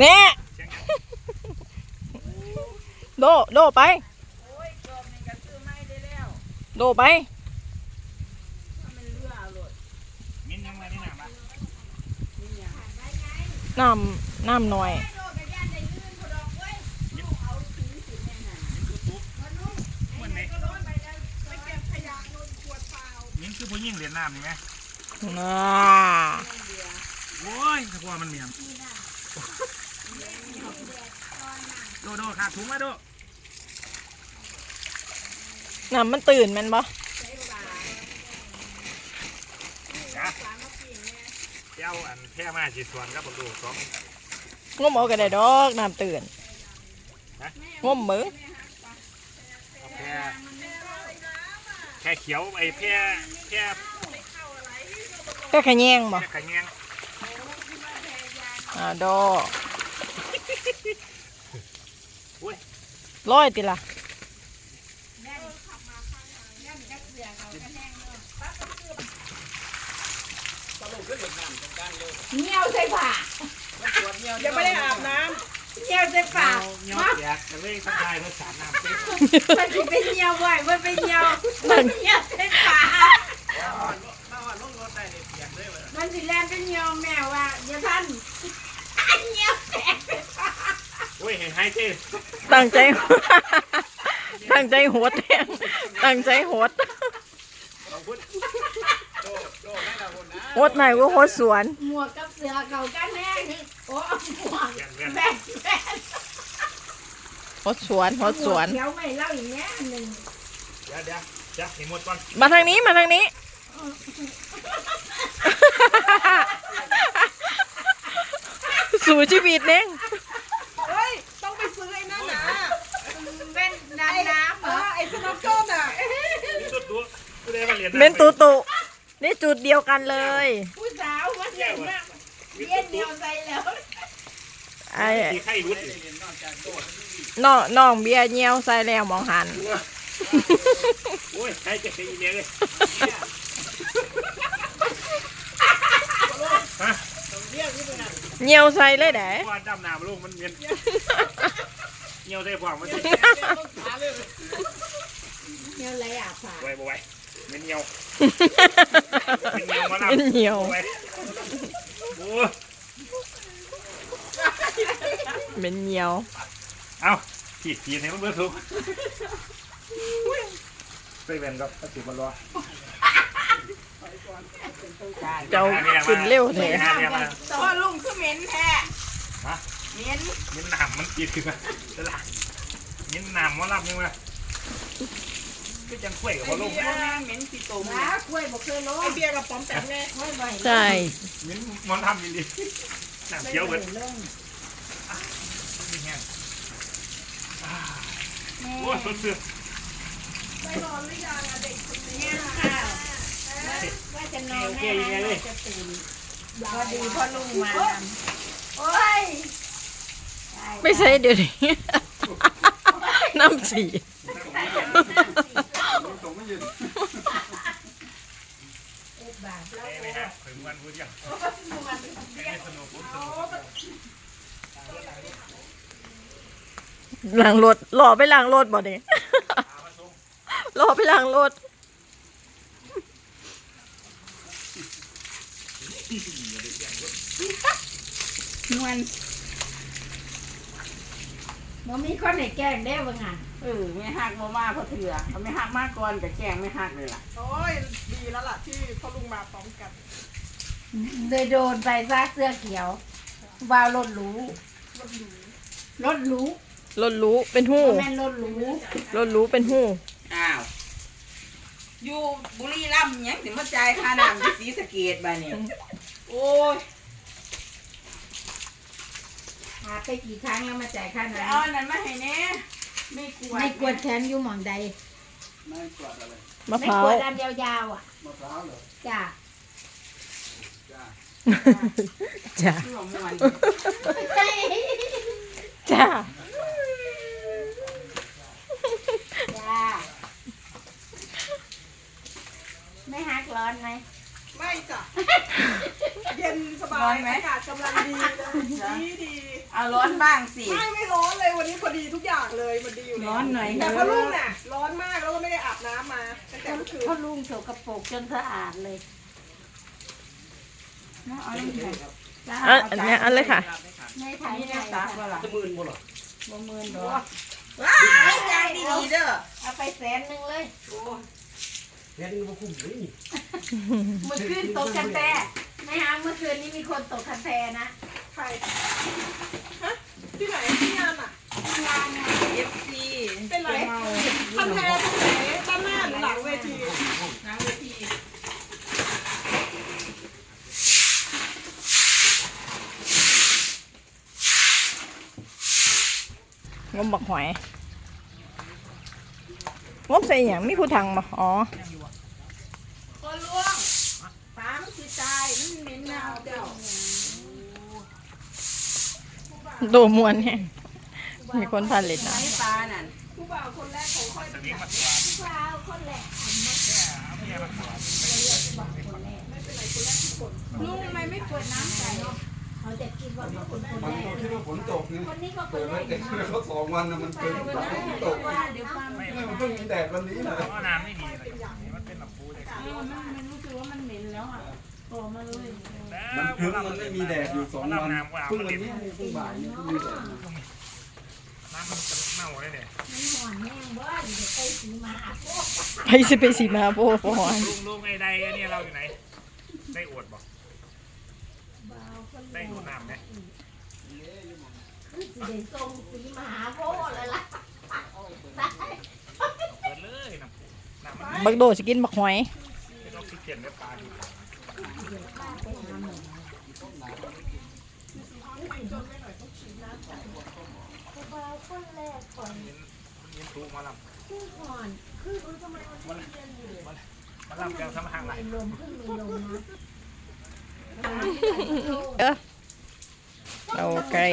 แน่โดโดไปโอ้ยกรอบนี่ก็ซื้อไม่ได้แล้วโดไปถ้ามันเลือเอาโลดมิ้นยังไงนี่หนามานี่หยังน้ำน้ำหน่อยโลดก็ย่านได้ลื่นพอดอกเว้ยเอาถือสิแม่น่ะมันไหนก็โดนไปแล้วไปเก็บขยะโดนขวดเปล่ามิ้นคือผู้ยิ่งเหรียญน้ำนี่ไหมน่าโอ้ยถ้าว่ามันเมียน โดโดขาดถุงมาโดน้ำมันตื่นแมันบ่จ้ะเจ้าอันแค่มาจีสวนครับผมดูสองงมเอากันได้ดอกน้ำตื่นฮะงมมือเอาแค่แค่เขียวไอ้แค่แค่แค่ขะแยงบ่แค่ขะแยงอ่าดออุ้ย ร้อยติล่ะเงี้ยวใส่ผ้ายังไม่ได้อาบน้เงี้ยวใส่ผ้าเงี้ยวแตกกันเลยสักทายเพื่อสารน้ำเต็มมันสิเป็นเงี้ยวไว้มันเป็นเงี้ยวมันเงี้ยวใส่ผ้ามันสิแลนเป็นเงี้ยวแมวว่าอย่าท่านอันเงี้ยวแตกใส่ผ้า โอ้ยเห็นไฮเจ้ตั้งใจ ตั้งใจโหดแทงตั้งใจโหดโหดไหนว่าโหดสวน หมวกกับเสือเขากันแน่โอ้หมวกเวียนเวียนแบ่งแบ่งโหดสวนโหดสวนเดี๋ยวไม่เล่าอีกแน่หนึ่งเดี๋ยวเดี๋ยวเดี๋ยวให้หมดก่อนมาทางนี้มาทางนี้สู่ชีวิตเน่งำเฮ้ย ต้องไปซื้อไอ้นั่นนะ เป็นน้ำน้ำ เออไอ้สโนว์เกิลน่ะ มิ้นตุ๊ดตุ๊ด กูได้มาเหรียญเมนตุตุนี่จุดเดียวกันเลย ผู้สาวมาเห็นมากเย็นเดียวใจแล้วไอ้มีไข่รุดน้องน้องเบียร์เงี้ยวใส่แล้วมองหัน โอ้ยใครจะเป็นอีเมลเลยฮะเงี้ยวใส่เลยเด้ว่าดำน้ำลูกมันเมียนเงี้ยวได้ความมันสิเดียวอะไรอะผ่าไว้บ่ไว้ เมียนเงี้ยวเมียนเงี้ยวมาแล้วเป็นเงี้ยวไว้โอ้เป็นเงี้ยว เอาขีดขีดให้มันเบิดถูกใส่แว่นครับถ้าสิบมันรอเจ้าขึ้นเร็วแท้หาเนี่ยมาพ่อลุงคือเหม็นแท้ฮะเหม็นเมียนน้ำมันขีดขึ้นมาตลาดเมียนน้ำมันรับยังไง ก็จังคุยกับพ่อลุงเหม็นขี้ตุ่มน้ากล้วยบอกเคยลงไอเบียร์กับป๋อมแปมแน่กล้วยไว้ใช่เมียนมันทำดีๆน้ำเขียวเบิดลงนี่แห้งแม่โอ้ยสดชื่นไปนอนหรือยังอะเด็กคนนี้แม่ข้าวว่าจะนอนแม่นะจะตื่นพอดีพ่อลุงมาโอ้ยไม่ใช่เดี๋ยวนี้น้ำสี บาทแล้ว เอ้ย ไม่ฮะถึงวันพูดยังไม่สนุกผมสนุกหลังรถหล่อไปหลังรถบ่เนี่ยหล่อไปหลังรถนวล มันมีคนไหนแกล้งได้บ้างอะเออไม่หักมามาพอเถื่อเอาไม่หักมากก่อนกับแกงไม่หักเลยล่ะโอ้ยดีแล้วล่ะที่พ่อลุงมาพร้อมกันเลยโดนไปซากเสื้อเขียววาวรถหรูรถหรูรถรู้เป็นหู้แม่นรถหรูรถรู้เป็นหู้อ้าวอยู่บุรีรัมย์ยังถึงมาจ่ายค่าน้ำที่ศรีสะเกดบ้านี่โอ้ย หาไปกี่ครั้งแล้วมาจ่ายค่าไปน้เอาอันนั้นมาให้แน่ไม่กลัวำไม่กวดแขนอยู่หมองใดมะไม่พร้ากววดอันยาวๆอะมะพร้าวเหรอจ้าจ้าหัวม่วนจ้าจ้าไม่ฮักร้อนไหมไม่จ้ะเย็นสบายอากาศกำลังดีเลยดีดี เอาร้อนบ้างสิ ไม่ไม่ร้อนเลยวันนี้พอดีทุกอย่างเลยมันดีอยู่แล้วร้อนหน่อยแต่พอลุงน่ะ ร้อนมากแล้วก็ไม่ได้อาบน้ำมาตั้งแต่เมื่อคืนพ่อลุงโสกปรกจนสะอาดเลยเอาเลยอะอันเนี้ยอันเลยค่ะ ในถ่ายนี่ใหญ่นะตักว่าล่ะจะมื่นบ่หรอบ่มือนดอกว้ายยายดีๆเด้อเอาไปแสนหนึ่งเลยแค่นี้บ่คุ้มเลยเมื่อคืนตกคันแตไม่ฮะเมื่อคืนนี้มีคนตกคันแตนะใค รฮะที่ไหนที่งานอะงานไงเอฟซีเป็นไรพันแพรตรงไหนด้านหน้าหรือหลังเวทีหน้ำเวทีงมบักหอยงมใส่หยังมีผู้ทังบ่อ๋อ ก็ล่วงฟ้ามันคือตายมันเหม็นเน่าเจ้า โดมวนแฮงมีคนพาเล่นน้ไอ้ปลานั่นผู้บ่าวคนแรกของค่อยสวิงมาตัวเช้าคนแหละเอาเมียมาตัวลุงทำไมไม่เปิดน้ำใส่เนาะเขาจะคิดว่าเขาคนคนมันแรก็กคิดว่าฝนตกนี่คนนี้ก็คเปินดแรไว้กเด็กเขาสองวันนะมันเป็นฝนตกว่าเดี๋ยวความไม่ไม่มันเพิ่งมีแดดวันนี้นะเพราะน้ำไม่มีเลยมันเป็นลำพูเลยมันรู้สึกว่ามันเหม็นแล้วอะโตมาเลย มันครึ้มมันไม่มีแดดอยู่สองวันน้ำว่าเพิ่งมันวันเล่นนี้เพิ่งบ่ายนี่เพิ่งมีแดดน้ำมันจะเน่าเลยเนี่ยมันหอนแห้งว่าเดี๋ยวไปสีมาอาโคำไปสิไปสิมาโบพอนลุงลุงไอ้ใดเนี่ยเราอยู่ไหน ได้อวดบอกเบาคนได้ดูน้ำไหมคือสีทรงสีมหาโพธิ์เลยล่ะเปิดเลยน้ำน้ำมันบักโดสิกินบักหอยเป็นออกซิเจนในปลาอยู่ เบา คนแรกก่อนมันยินตูมาลคือก่อนคือรู้ทำไมมันไม่เย็นอยู่ำมาลำแกงทำทางไหนมีลมขึ้นมีลมนะเอาไก่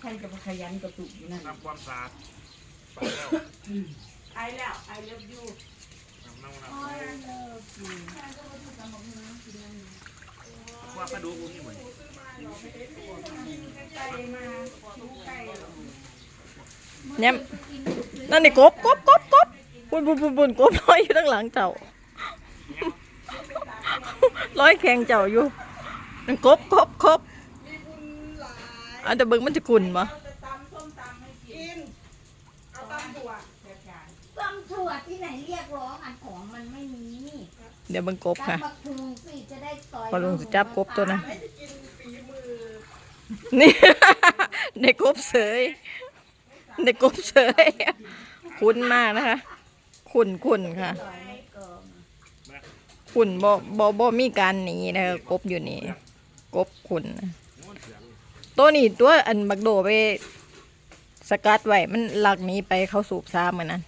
ใครจะมาขยันกระตุกอยู่นั่นทำความสะอาดไปแล้วไอแล้วไอเลิฟยูน้ำเน่าน้ำว่าก็ดูกูนี่เหมือน เนี่ยนั่นนี่กบกบกบกบบุญบุญบุญบุญกบลอยอยู่ข้างหลังเจ้าลอยแข่งเจ้าอยู่นั่นกบกบกบอันแต่เบิ่งมันจะกุนบ่จะตำส้มตำให้กินเอาตำถั่วต้มถั่วที่ไหนเรียกร้องอันของมันไม่มี เดี๋ยวเบิ่งกบค่ะตำบักพุงสต่อยพอลุงจะจับกบตัวนั้น ไม่จะกินฝีมือ นี่ในกบเสยในกบเสยคุ้นมากนะคะคุ้นคุ้นค่ะต่อยไม่เกินคุ้นบ่บ่บ่มีการหนีนะคะกบอยู่นี่กบคุ้นตัวนี้ตัวอันบักโดไปสกัดไว้มันหลักหนี้ไปเขาสูบซ้ำเหมือนนั้น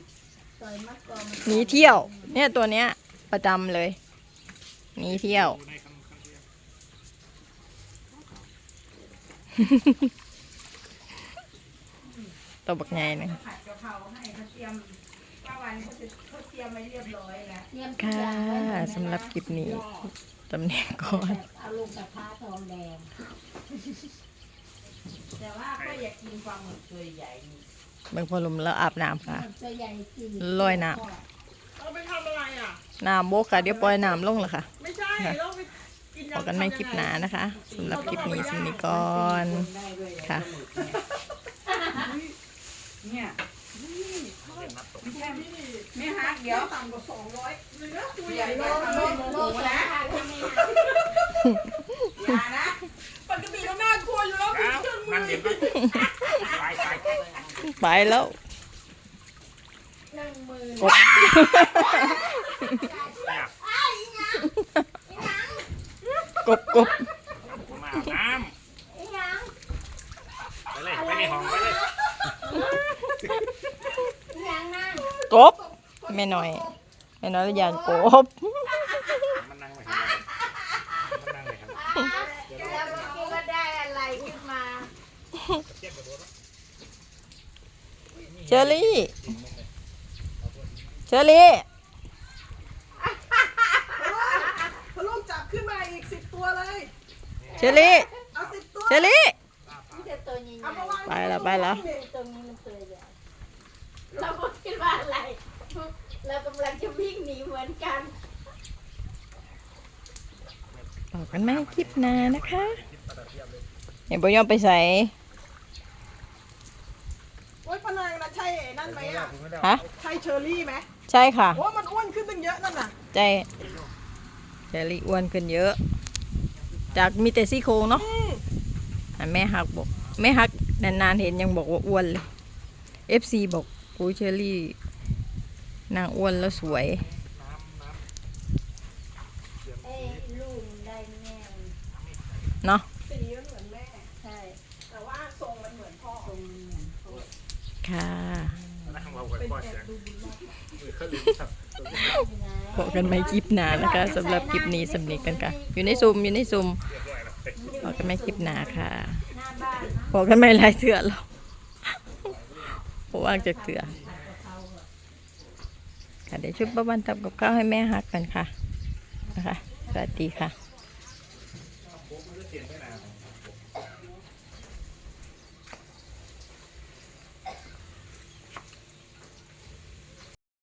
หนีเที่ยว เนี่ยตัวเนี้ยประจำเลยหนีเที่ยว ตัวบักไงนึงผัดกะเพราให้เขาเตรียมป้าวันเขาจะเขาเตรียมไว้เรียบร้อยแล้วเตรียมทุกค่ะอย่างไว้เหมือนกันสำหรับคลิปนี้ตำแหน่งก่อน เอาลงกระทะทองแดงแต่ว่าก็อยากกินปลาหมึกตัวใหญ่นี่เบิ่งพอลมแล้วอาบน้ำค่ะ มันจะใหญ่จริงลอยน้เอาไปทำอะไรอะ น้ำโบกค่ะ เดี๋ยวปล่อยน้ำลงแล้วค่ะ ไม่ใช่ค่ะเราไปกิน พบกันใหม่คลิปหน้านะคะสำหรับคลิปนี้สำนี้ก่อนได้ด้วยเหรอค่ะปลาหมึกเนี่ยเนี่ยไม่ฮักเดี๋ยวต่ำกว่าสองร้อยเนื้อตัวอใหย่าญ่อเลย่ายทำให้โมโลโหกนะนะใช่ไหมอย่านะปกติเราหน้ากลัวอยู่แล้วอ้าวเครื่องมืนั่งอเดี๋ยวไปไปไปไปแล้วหนึ่งหมื่น กบกบกบมาอาบน้ำไปเลยไปในห้องไปเลยยังนั่งกบแม่น้อยแม่น้อยยากกบมันนั่งไปครับมันนั่งไปครับแล้วเมื่อกี้ก็ได้อะไรขึ้นมาเทียบกับเชอรี่เชอรี่ พอลูกจับ ขึ้นมาอีกสิบตัวเลย เชอรี่เอาสิบตัวเชอรี่มีแต่ตัวใหญ่เอามาวางไปแล้วไปแล้วๆตรงนี้มันตัวใหญ่เราก็คิดว่าอะไร เรากำลังจะวิ่งหนีเหมือนกันบอกกันไหมคลิปหน้านะคะอย่าบ่ยอมไปใส่โอ้ยปะนายนะใช่ไอ้นั่นไหมอะ ฮะ ใช่เชอรี่ไหมใช่ค่ะ โอ้มันอ้วนขึ้นตั้งเยอะนั่นน่ะ ใจ เจลลี่อ้วนขึ้นเยอะ จากมีแต่ซี่โครงเนาะแม่ฮักบอกแม่ฮักนานๆเห็นยังบอกว่าอ้วนเลย FC บอกกูเชอรี่ นางอ้วนแล้วสวยเนาะค่ะ พอนเสียงเขาลืมครับพบกันไหมคลิปหนานะคะสำหรับคลิปนี้สำนีกันค่ะ อยู่ในซุมอยู่ในซุมพบกันไหมคลิปหนาค่ะพบกันไหมหลายเถื่อแล้วเพราว่างจากเถื่อค่ะเดี๋ยวชุดประวันทำกับข้าวให้แม่ฮักกันค่ะนะคะสวัสดีค่ะ